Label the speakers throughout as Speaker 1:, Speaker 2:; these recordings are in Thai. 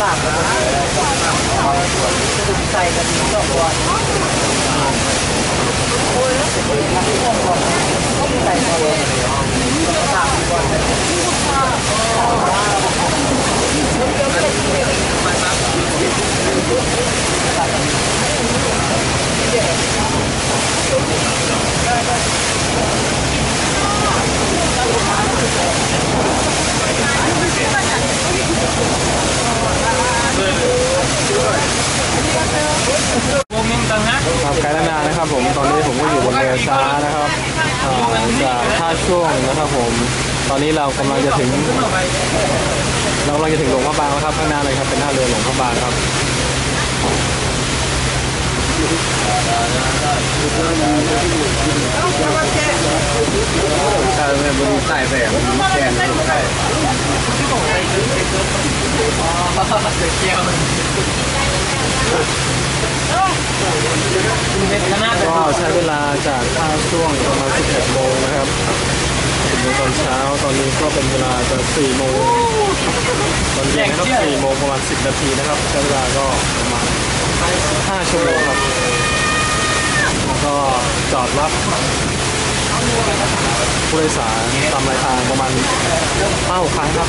Speaker 1: ฝากนะใส่กันสองวัวอ้ยแล้วเป็นคนที่ต้องก่อนต้องใส่ก่อนสามก่อน
Speaker 2: วงยังตังฮะ
Speaker 3: ครับไกด์ล้านนานะครับผมตอนนี้ผมก็อยู่บนเรือ ช้านะครับจากท่าช่วงนะครับผม ตอนนี้เรากำลังจะถึง เรากำลังจะถึงหลวงพระบางแล้วครับข้างหน้าเลยครับเป็นท่าเรือหลวงพระบางครับใช่ไม่บนใต้แบบแกนใช่
Speaker 2: เกี่ยว
Speaker 3: ก็ใช้เวลาจากท่าช่วงประมาณ 11 โมงนะครับถึงตอนเช้าตอนนี้ก็เป็นเวลาจะ 4 โมงตอนเย็นนะครับ 4 โมงประมาณ 10 นาทีนะครับ ใช้เวลาก็ประมาณ 5 ชั่วโมงครับแล้วก็จอดรับผู้โดยสารตามรายทางประมาณ5ครั้งครับ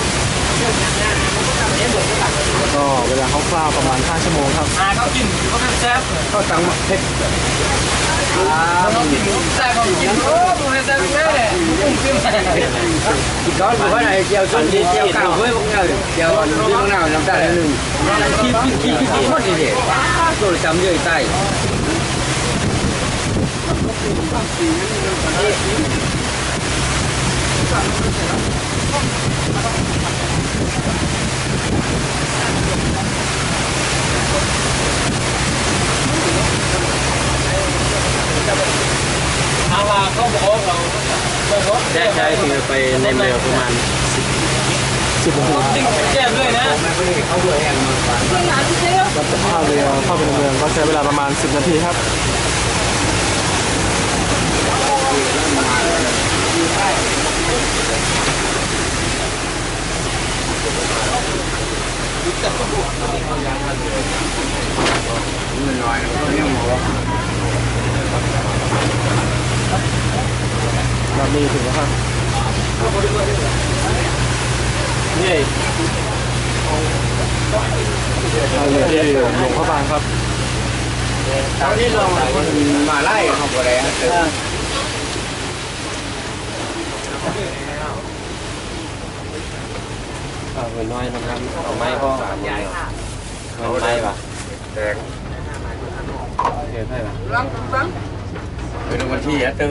Speaker 3: ก็เวลาเขาคร่าวประมาณ 5 ชั่วโมงครับ
Speaker 2: อ่าเขากินเขาเป็นแซ่บ
Speaker 3: ก็ตังมาเผ็ดอ่า
Speaker 2: เขากินเขาแซ่บเขากินโอ้มันแซ่บแน่เลยกินก้
Speaker 1: อนห
Speaker 4: ัวไ
Speaker 1: หนเจียวส
Speaker 4: ้นเจี
Speaker 1: ยวเก่าเฮ้ยพวกเงาเจียวพวกเงาน้ำตาลหนึ่งขี้ขี้ขี้ขี้หมด
Speaker 2: เล
Speaker 1: ยเด็ดโดนจำเย
Speaker 2: อะใต้าว่าเขาบอกเรา
Speaker 3: ใช่ใช่คือไปในเรือประมาณ10นาที
Speaker 2: ติดแซ่บด้วยนะ
Speaker 3: แล้วจะเข้าเรือเข้าไปในเมืองก็ใช้เวลาประมาณ10นาทีครับ เรามีถึงแล้วครับนี่เราอยู่ที่หลวงพระบางครับ
Speaker 1: tao đi rồi mà lại học ở đấy
Speaker 3: อ่า เหมือนน้อยนะครับเอาไม้ก็เอาไม้เอาไม้ป่ะแดงเขียนให้ป่ะ
Speaker 1: cái đồng chí á tớ